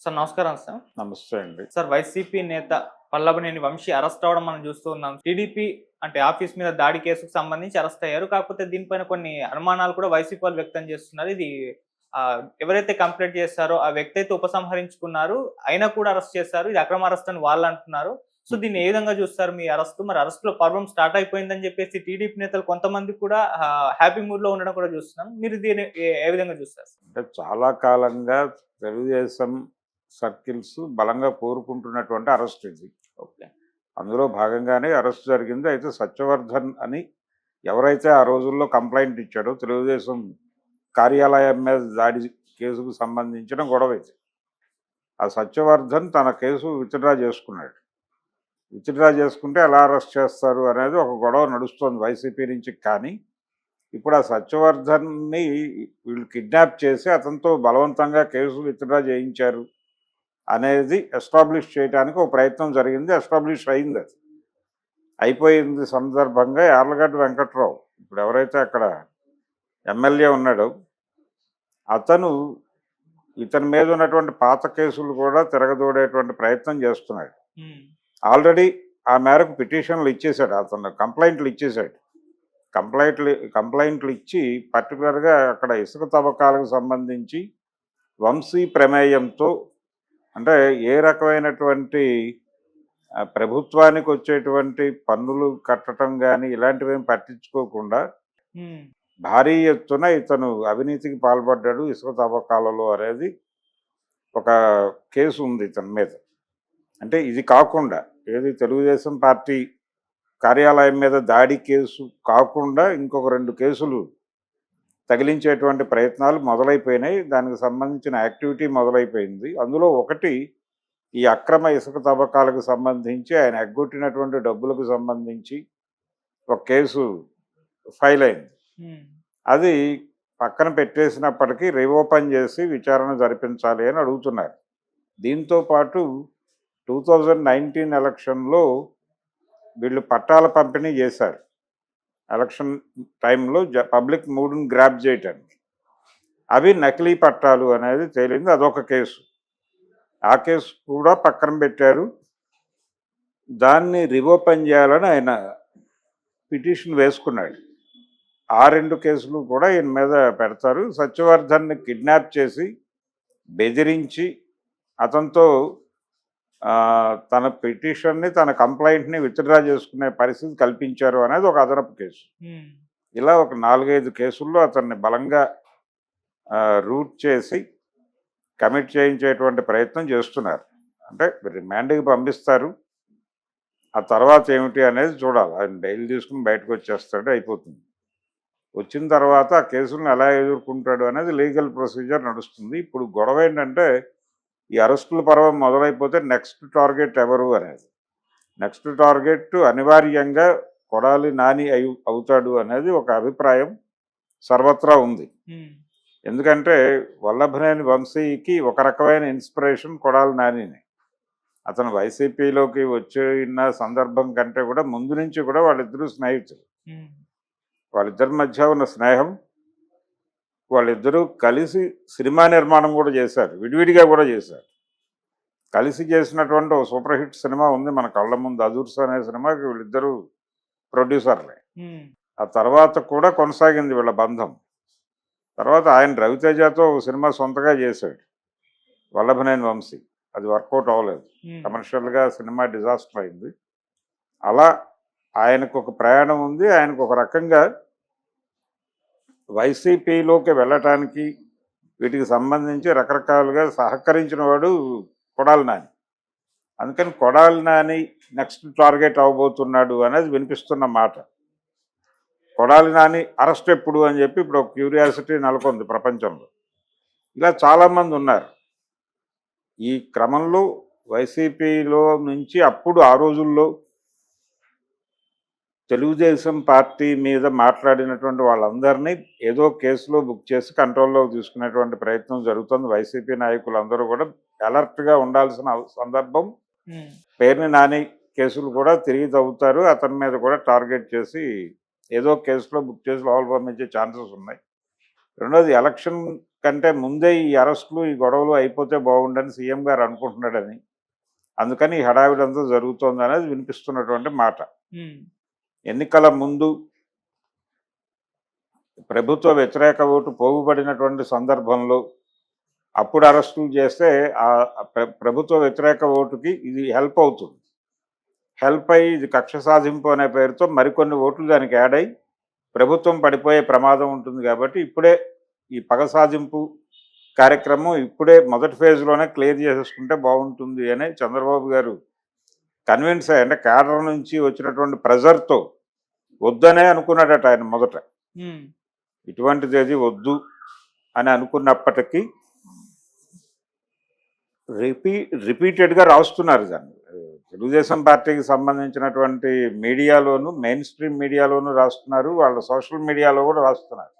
Sir నమస్కారం sir. నమస్తే అండి. సార్ వైసీపీ నేత పల్లభనేని వంశీ అరెస్ట్ అవడం మనం చూస్తూ ఉన్నాం టీడీపీ అంటే ఆఫీస్ మీద దాడి కేసుకు సంబంధించి అరెస్ట్ అయ్యారు. కాకపోతే దీనిపైన కొన్ని అనుమానాలు కూడా వైసీపీ వాళ్ళు వ్యక్తం చేస్తున్నారు. ఇది ఎవరైతే కంప్లైంట్ చేస్తారో ఆ వ్యక్తి అయితే ఉపసంహరించుకున్నారు. అయినా కూడా అరెస్ట్ చేశారు. ఇది అక్రమ అరెస్ట్ అని వాళ్ళు అంటున్నారు. సో దీన్ని ఏ విధంగా చూస్తారు మీ అరెస్ట్? మరి అరెస్ట్లో పర్వం స్టార్ట్ అయిపోయిందని చెప్పేసి టీడీపీ నేతలు కొంతమంది కూడా హ్యాపీ మూడ్లో ఉండడం కూడా చూస్తున్నాం. మీరు దీన్ని ఏ- ఏ విధంగా చూస్తారు? అంటే చాలా కాలంగా తెలుగుదేశం సర్కిల్స్ బలంగా కోరుకుంటున్నటువంటి అరెస్ట్ ఇది. ఓకే. అందులో భాగంగానే అరెస్ట్ జరిగింది. అయితే సత్యవర్ధన్ అని ఎవరైతే ఆ రోజుల్లో కంప్లైంట్ ఇచ్చాడో తెలుగుదేశం కార్యాలయం మీద దాడి కేసుకు సంబంధించిన గొడవ ఇది. ఆ సత్యవర్ధన్ తన కేసు విత్డ్రా చేసుకున్నాడు. విత్డ్రా చేసుకుంటే ఎలా అరెస్ట్ చేస్తారు అనేది ఒక గొడవ నడుస్తోంది వైసీపీ నుంచి కానీ ఇప్పుడు ఆ సత్యవర్ధన్ని వీళ్ళు కిడ్నాప్ చేసి అతనితో బలవంతంగా కేసు విత్డ్రా చేయించారు. అనేది ఎస్టాబ్లిష్ చేయడానికి ఒక ప్రయత్నం జరిగింది ఎస్టాబ్లిష్ అయింది అది. అయిపోయింది సందర్భంగా యార్లగడ్డ వెంకట్రావు ఇప్పుడు ఎవరైతే అక్కడ ఎమ్మెల్యే ఉన్నాడో అతను ఇతని మీద ఉన్నటువంటి పాత కేసులు కూడా తిరగదోడేటువంటి ప్రయత్నం చేస్తున్నాడు. ఆల్రెడీ ఆ మేరకు పిటిషన్లు ఇచ్చేశాడు అతను కంప్లైంట్లు ఇచ్చేశాడు. కంప్లైంట్లు కంప్లైంట్లు ఇచ్చి పర్టికులర్గా అక్కడ ఇసుక తవ్వకాలకు సంబంధించి వంశీ ప్రమేయంతో అంటే ఏ రకమైనటువంటి ప్రభుత్వానికి వచ్చేటువంటి పన్నులు కట్టడం కానీ ఇలాంటివేం పట్టించుకోకుండా భారీ ఎత్తున ఇతను అవినీతికి పాల్పడ్డాడు ఇసుక తవ్వకాలలో అనేది ఒక కేసు ఉంది ఇతని మీద. అంటే ఇది కాకుండా ఏది తెలుగుదేశం పార్టీ కార్యాలయం మీద దాడి కేసు కాకుండా ఇంకొక రెండు కేసులు తగిలించేటువంటి ప్రయత్నాలు మొదలైపోయినాయి. దానికి సంబంధించిన యాక్టివిటీ మొదలైపోయింది. అందులో ఒకటి ఈ అక్రమ ఇసుక తవ్వకాలకు సంబంధించి ఆయన ఎగ్గొట్టినటువంటి డబ్బులకు సంబంధించి ఒక కేసు ఫైల్ అయింది. అది పక్కన పెట్టేసినప్పటికీ రీఓపెన్ చేసి విచారణ జరిపించాలి అని అడుగుతున్నారు. దీంతో పాటు టూ థౌజండ్ నైన్టీన్ ఎలక్షన్లో వీళ్ళు పట్టాల పంపిణీ చేశారు. ఎలక్షన్ టైంలో జ పబ్లిక్ మూడుని గ్రాప్ చేయటానికి. అవి నకిలీ పట్టాలు అనేది తేలింది అదొక కేసు. ఆ కేసు కూడా పక్కన పెట్టారు. దాన్ని రివోపెన్ చేయాలని ఆయన పిటిషన్ వేసుకున్నాడు. ఆ రెండు కేసులు కూడా ఈయన మీద పెడతారు. సత్యవర్ధన్ని కిడ్నాప్ చేసి బెదిరించి అతనితో తన పిటిషన్ని తన కంప్లైంట్ని విత్డ్రా చేసుకునే పరిస్థితి కల్పించారు అనేది ఒక అదనపు కేసు. ఇలా ఒక నాలుగైదు కేసుల్లో అతన్ని బలంగా రూట్ చేసి కమిట్ చేయించేటువంటి ప్రయత్నం చేస్తున్నారు. అంటే రిమాండ్కి పంపిస్తారు. ఆ తర్వాత ఏమిటి అనేది చూడాలి. ఆయన డైలీ తీసుకుని బయటకు వచ్చేస్తాడు అయిపోతుంది. వచ్చిన తర్వాత ఆ కేసులను ఎలా ఎదుర్కొంటాడు అనేది లీగల్ ప్రొసీజర్ నడుస్తుంది. ఇప్పుడు గొడవ ఏంటంటే ఈ అరెస్టుల పర్వం మొదలైపోతే నెక్స్ట్ టార్గెట్ ఎవరు అనేది. నెక్స్ట్ టార్గెట్ అనివార్యంగా కొడాలి నాని అయి అవుతాడు అనేది ఒక అభిప్రాయం సర్వత్రా ఉంది. ఎందుకంటే వల్లభనేని వంశీకి ఒక రకమైన ఇన్స్పిరేషన్ కొడాలి నానిని. అతను వైసీపీలోకి వచ్చిన సందర్భం కంటే కూడా ముందు నుంచి కూడా వాళ్ళిద్దరూ స్నేహితులు. వాళ్ళిద్దరి మధ్య ఉన్న స్నేహం వాళ్ళిద్దరూ కలిసి సినిమా నిర్మాణం కూడా చేశారు విడివిడిగా కూడా చేశారు. కలిసి చేసినటువంటి ఒక సూపర్ హిట్ సినిమా ఉంది మన కళ్ళ ముందు అదూర్స్ అనే సినిమాకి వీళ్ళిద్దరూ ప్రొడ్యూసర్లే. ఆ తర్వాత కూడా కొనసాగింది వీళ్ళ బంధం. తర్వాత ఆయన రవితేజతో ఒక సినిమా సొంతగా చేశాడు వల్లభనేని వంశీ. అది వర్కౌట్ అవ్వలేదు. కమర్షియల్గా సినిమా డిజాస్టర్ అయింది. అలా ఆయనకు ఒక ప్రయాణం ఉంది ఆయనకు ఒక రకంగా వైసీపీలోకి వెళ్ళటానికి వీటికి సంబంధించి రకరకాలుగా సహకరించిన వాడు కొడాలి నాని. అందుకని కొడాలి నాని నెక్స్ట్ టార్గెట్ అవ్వబోతున్నాడు అనేది వినిపిస్తున్న మాట. కొడాలి నాని అరెస్ట్ ఎప్పుడు అని చెప్పి ఇప్పుడు ఒక క్యూరియాసిటీ నెలకొంది ప్రపంచంలో. ఇలా చాలామంది ఉన్నారు. ఈ క్రమంలో వైసీపీలో నుంచి అప్పుడు ఆ రోజుల్లో తెలుగుదేశం పార్టీ మీద మాట్లాడినటువంటి వాళ్ళందరినీ ఏదో కేసులో బుక్ చేసి కంట్రోల్లో తీసుకునేటువంటి ప్రయత్నం జరుగుతుంది. వైసీపీ నాయకులందరూ కూడా అలర్ట్గా ఉండాల్సిన సందర్భం. పేరుని నాని కేసులు కూడా తిరిగి తవ్వుతారు. అతని మీద కూడా టార్గెట్ చేసి ఏదో కేసులో బుక్ చేసి లోపల పంపించే ఛాన్సెస్ ఉన్నాయి. రెండోది ఎలక్షన్ కంటే ముందే ఈ అరెస్టులు ఈ గొడవలు అయిపోతే బాగుండని సీఎం గారు అనుకుంటున్నాడని. అందుకని ఈ హడావిడంతా జరుగుతోంది అనేది వినిపిస్తున్నటువంటి మాట. ఎన్నికల ముందు ప్రభుత్వ వ్యతిరేక ఓటు పోగుబడినటువంటి సందర్భంలో అప్పుడు అరెస్టులు చేస్తే ఆ ప్రభుత్వ వ్యతిరేక ఓటుకి ఇది హెల్ప్ అవుతుంది. హెల్ప్ అయ్యి ఇది కక్ష సాధింపు అనే పేరుతో మరికొన్ని ఓట్లు దానికి యాడ్ అయి ప్రభుత్వం పడిపోయే ప్రమాదం ఉంటుంది కాబట్టి ఇప్పుడే ఈ పగ సాధింపు కార్యక్రమం ఇప్పుడే మొదటి ఫేజ్లోనే క్లియర్ చేసేసుకుంటే బాగుంటుంది అని చంద్రబాబు గారు కన్విన్స్ అంటే కేడర్ నుంచి వచ్చినటువంటి ప్రెజర్తో వద్దనే అనుకున్నాడట ఆయన మొదట. ఇటువంటిది ఏది వద్దు అని అనుకున్నప్పటికీ రిపీ రిపీటెడ్గా రాస్తున్నారు దాన్ని తెలుగుదేశం పార్టీకి సంబంధించినటువంటి మీడియాలోను మెయిన్ స్ట్రీమ్ మీడియాలోను రాస్తున్నారు వాళ్ళ సోషల్ మీడియాలో కూడా రాస్తున్నారు.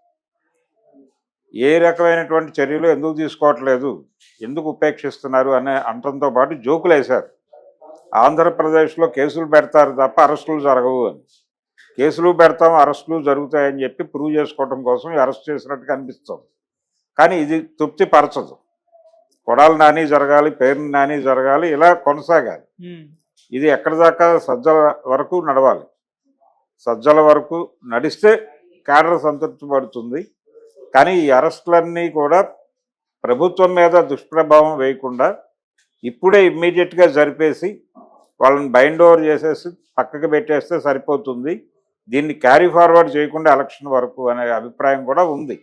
ఏ రకమైనటువంటి చర్యలు ఎందుకు తీసుకోవట్లేదు ఎందుకు ఉపేక్షిస్తున్నారు అనే అంటంతో పాటు జోకులు వేశారు ఆంధ్రప్రదేశ్లో కేసులు పెడతారు తప్ప అరెస్టులు జరగవు అని. కేసులు పెడతాం అరెస్టులు జరుగుతాయని చెప్పి ప్రూవ్ చేసుకోవడం కోసం అరెస్ట్ చేసినట్టుగా అనిపిస్తుంది కానీ ఇది తృప్తి పరచదు. కొడాలి నాని జరగాలి పేరు నాని జరగాలి ఇలా కొనసాగాలి. ఇది ఎక్కడి దాకా సజ్జల వరకు నడవాలి. సజ్జల వరకు నడిస్తే కేడర్ సంతృప్తి పడుతుంది కానీ ఈ అరెస్టులన్నీ కూడా ప్రభుత్వం మీద దుష్ప్రభావం వేయకుండా ఇప్పుడే ఇమ్మీడియట్గా జరిపేసి వాళ్ళని బైండ్ ఓవర్ చేసేసి పక్కకి పెట్టేస్తే సరిపోతుంది. దీన్ని క్యారీ ఫార్వర్డ్ చేయకుండా ఎలక్షన్ వరకు అనే అభిప్రాయం కూడా ఉంది.